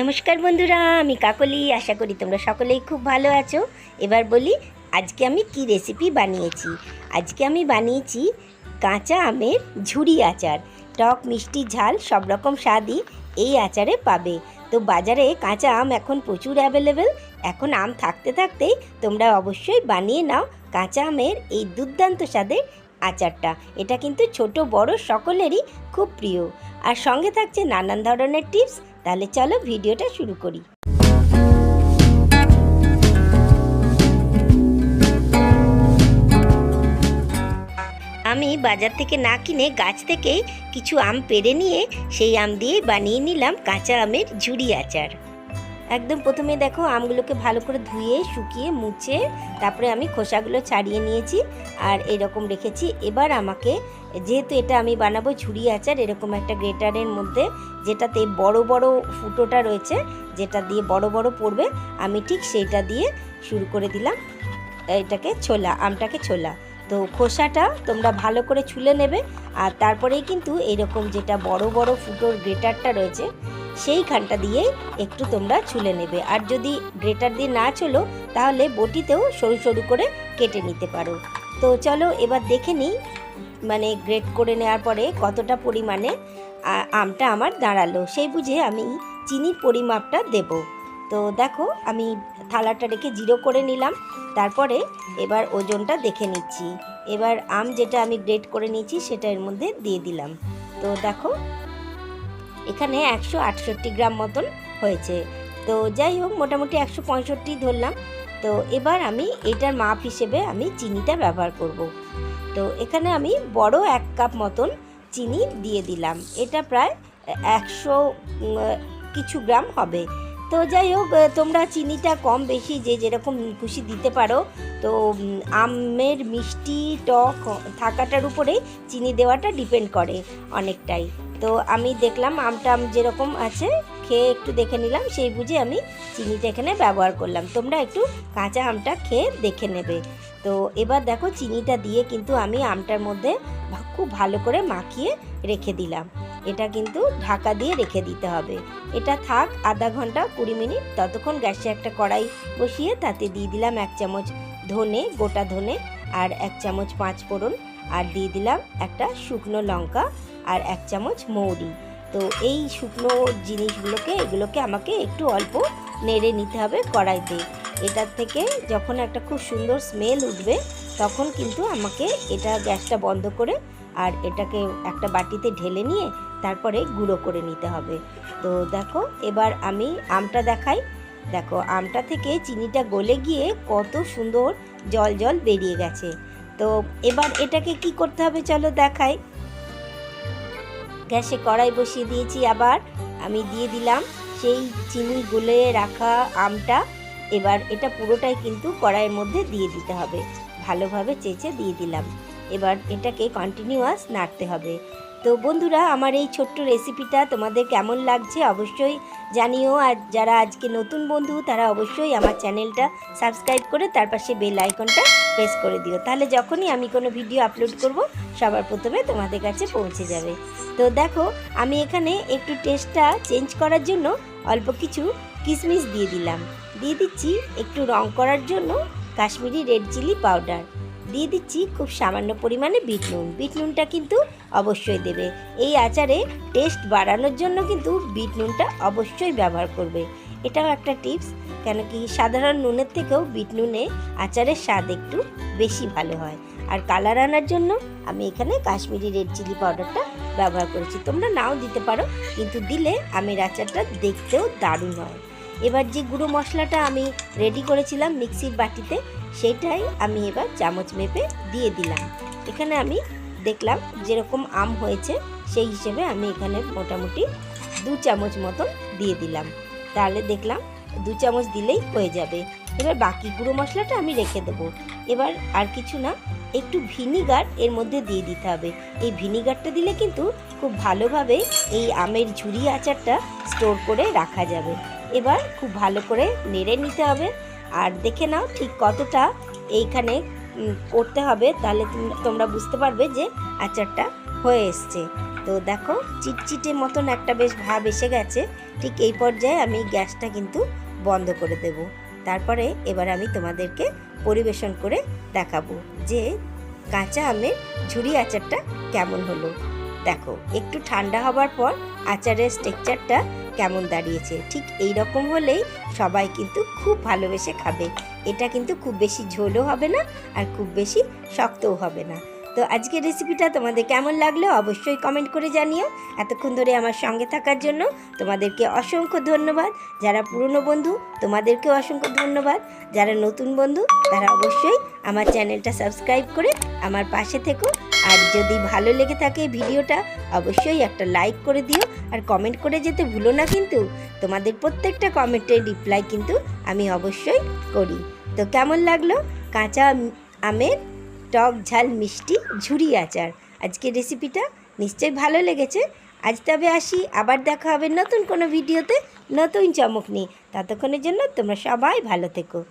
নমস্কার বন্ধুরা, আমি কাকলি, আশা করি তোমরা সকলেই খুব ভালো আছো। এবার বলি, আজকে আমি কি রেসিপি বানিয়েছি? আজকে আমি বানিয়েছি কাঁচা আমের ঝুড়ি আচার। টক, মিষ্টি, ঝাল, সব রকম স্বাদই এই আচারে পাবে। তো বাজারে কাঁচা আম এখন প্রচুর অ্যাভেলেবেল এখন আম থাকতে থাকতেই তোমরা অবশ্যই বানিয়ে নাও কাঁচা আমের এই দুর্দান্ত স্বাদের আচারটা। এটা কিন্তু ছোট, বড় সকলেরই খুব প্রিয়। আর সঙ্গে থাকছে নানান ধরনের টিপস তাহলে চলো ভিডিওটা শুরু করি। আমি বাজার থেকে না কিনে গাছ থেকেই কিছু আম পেড়ে নিয়ে সেই আম দিয়ে বানিয়ে নিলাম কাঁচা আমের ঝুড়ি আচার। একদম প্রথমে দেখো আমগুলোকে ভালো করে ধুয়ে, শুকিয়ে, মুছে, তারপরে আমি খোসাগুলো ছাড়িয়ে নিয়েছি আর এরকম রেখেছি। এবার আমাকে যেহেতু এটা আমি বানাবো ঝুড়ি আচার, এরকম একটা গ্রেটারের মধ্যে যেটাতে বড় বড় ফুটোটা রয়েছে, যেটা দিয়ে বড় বড় পড়বে, আমি ঠিক সেইটা দিয়ে শুরু করে দিলাম এটাকে ছোলা, আমটাকে ছোলা। তো খোসাটা তোমরা ভালো করে ছুলে নেবে আর তারপরেই কিন্তু এরকম যেটা বড় বড় ফুটোর গ্রেটারটা রয়েছে সেইখানটা দিয়ে একটু তোমরা ছুলে নেবে। আর যদি গ্রেটার দিয়ে না চলো, তাহলে বটিতেও সরু সরু করে কেটে নিতে পারো। তো চলো এবার দেখে নিই মানে গ্রেট করে নেওয়ার পরে কতটা পরিমাণে আমটা আমার দাঁড়াল। সেই বুঝে আমি চিনির পরিমাপটা দেব। তো দেখো, আমি থালাটা রেখে জিরো করে নিলাম। তারপরে এবার ওজনটা দেখে নিচ্ছি। এবার আম যেটা আমি গ্রেট করে নিয়েছি, সেটা এর মধ্যে দিয়ে দিলাম। তো দেখো এখানে একশো আটষট্টি গ্রাম মতন হয়েছে। তো যাই হোক, মোটামুটি একশো পঁয়ষট্টি ধরলাম। তো এবার আমি এটার মাপ হিসেবে আমি চিনিটা ব্যবহার করব। তো এখানে আমি বড় এক কাপ মতন চিনি দিয়ে দিলাম। এটা প্রায় একশো কিছু গ্রাম হবে। তো যাই হোক, তোমরা চিনিটা কম বেশি যে যেরকম খুশি দিতে পারো, তো আমের মিষ্টি টক থাকাটার উপরে চিনি দেওয়াটা ডিপেন্ড করে অনেকটাই। তো আমি দেখলাম আমটা আম যেরকম আছে, খেয়ে একটু দেখে নিলাম, সেই বুঝে আমি চিনিটা এখানে ব্যবহার করলাম। তোমরা একটু কাঁচা আমটা খেয়ে দেখে নেবে। তো এবার দেখো চিনিটা দিয়ে কিন্তু আমি আমটার মধ্যে খুব ভালো করে মাখিয়ে রেখে দিলাম। এটা কিন্তু ঢাকা দিয়ে রেখে দিতে হবে। এটা থাক আধা ঘণ্টা কুড়ি মিনিট, ততক্ষণ গ্যাসে একটা কড়াই বসিয়ে তাতে দিয়ে দিলাম এক চামচ ধনে, গোটা ধনে, আর এক চামচ পাঁচ ফোড়ন আর দিয়ে দিলাম একটা শুকনো লঙ্কা আর এক চামচ মৌরি। তো এই শুকনো জিনিসগুলোকে, এগুলোকে আমাকে একটু অল্প নেড়ে নিতে হবে কড়াইতে। এটার থেকে যখন একটা খুব সুন্দর স্মেল উঠবে, তখন কিন্তু আমাকে এটা গ্যাসটা বন্ধ করে আর এটাকে একটা বাটিতে ঢেলে নিয়ে তারপরে গুঁড়ো করে নিতে হবে। তো দেখো, এবার আমি আমটা দেখাই। দেখো, আমটা থেকে চিনিটা গলে গিয়ে কত সুন্দর জল জল বেরিয়ে গেছে। তো এবার এটাকে কি করতে হবে চলো দেখাই। গ্যাসে কড়াই বসিয়ে দিয়েছি আবার। আমি দিয়ে দিলাম সেই চিনি গুলে রাখা আমটা। এবার এটা পুরোটাই কিন্তু কড়াইয়ের মধ্যে দিয়ে দিতে হবে। ভালোভাবে চেঁচে দিয়ে দিলাম। এবার এটাকে কন্টিনিউয়াস নাড়তে হবে। তো বন্ধুরা, আমার এই ছোট্ট রেসিপিটা তোমাদের কেমন লাগছে অবশ্যই জানিও। আর যারা আজকে নতুন বন্ধু, তারা অবশ্যই আমার চ্যানেলটা সাবস্ক্রাইব করে তার পাশে বেল আইকনটা প্রেস করে দিও। তাহলে যখনই আমি কোনো ভিডিও আপলোড করব, সবার প্রথমে তোমাদের কাছে পৌঁছে যাবে। তো দেখো, আমি এখানে একটু টেস্টটা চেঞ্জ করার জন্য অল্প কিছু কিশমিশ দিয়ে দিলাম। দিয়ে দিচ্ছি একটু রং করার জন্য কাশ্মীরি রেড চিলি পাউডার দিয়ে দিচ্ছি খুব সামান্য পরিমাণে বিট নুন। বিট নুনটা কিন্তু অবশ্যই দেবে। এই আচারে টেস্ট বাড়ানোর জন্য কিন্তু বিট নুনটা অবশ্যই ব্যবহার করবে। এটাও একটা টিপস কেন কি সাধারণ নুনের থেকেও বিট নুনে আচারের স্বাদ একটু বেশি ভালো হয়। আর কালার আনার জন্য আমি এখানে কাশ্মীরি রেড চিলি পাউডারটা ব্যবহার করেছি। তোমরা নাও দিতে পারো, কিন্তু দিলে আমের আচারটা দেখতেও দারুণ হয়। এবার যে গুঁড়ো মশলাটা আমি রেডি করেছিলাম মিক্সির বাটিতে সেটাই আমি এবার চামচ মেপে দিয়ে দিলাম। এখানে আমি দেখলাম যেরকম আম হয়েছে, সেই হিসেবে আমি এখানে মোটামুটি দু চামচ মতন দিয়ে দিলাম। তাহলে দেখলাম দু চামচ দিলেই হয়ে যাবে। এবার বাকি গুঁড়ো মশলাটা আমি রেখে দেবো। এবার আর কিছু না, একটু ভিনিগার এর মধ্যে দিয়ে দিতে হবে। এই ভিনিগারটা দিলে কিন্তু খুব ভালোভাবে এই আমের ঝুরি আচারটা স্টোর করে রাখা যাবে। এবার খুব ভালো করে নেড়ে নিতে হবে। আর দেখে নাও ঠিক কতটা এইখানে করতে হবে, তাহলে তোমরা বুঝতে পারবে যে আচারটা হয়ে এসছে। তো দেখো, চিটচিটে মতন একটা বেশ ভাব এসে গেছে। ঠিক এই পর্যায়ে আমি গ্যাসটা কিন্তু বন্ধ করে দেব। তারপরে এবার আমি তোমাদেরকে পরিবেশন করে দেখাবো যে কাঁচা আমের ঝুড়ি আচারটা কেমন হলো। দেখো, একটু ঠান্ডা হবার পর আচারের স্ট্রেকচারটা কেমন দাঁড়িয়েছে। ঠিক এই রকম হলেই সবাই কিন্তু খুব ভালোবেসে খাবে। এটা কিন্তু খুব বেশি ঝোলও হবে না আর খুব বেশি শক্তও হবে না। তো আজকের রেসিপিটা তোমাদের কেমন লাগল অবশ্যই কমেন্ট করে জানিও। এতক্ষণ ধরে আমার সঙ্গে থাকার জন্য তোমাদেরকে অসংখ্য ধন্যবাদ। যারা পুরনো বন্ধু, তোমাদেরকেও অসংখ্য ধন্যবাদ। যারা নতুন বন্ধু, তারা অবশ্যই আমার চ্যানেলটা সাবস্ক্রাইব করে আমার পাশে থেকো। আর যদি ভালো লেগে থাকে ভিডিওটা, অবশ্যই একটা লাইক করে দিও আর কমেন্ট করে যেতে ভুলো না কিন্তু। তোমাদের প্রত্যেকটা কমেন্টের রিপ্লাই কিন্তু আমি অবশ্যই করি। তো কেমন লাগল? কাঁচা আম- আমের টক ঝাল মিষ্টি ঝুরি আচার। আজকে রেসিপিটা নিশ্চয়ই ভালো লেগেছে। আজ তবে আসি, আবার দেখা হবে নতুন কোনো ভিডিওতে নতুন চমক নিয়ে। ততক্ষণের জন্য তোমরা সবাই ভালো থেকো।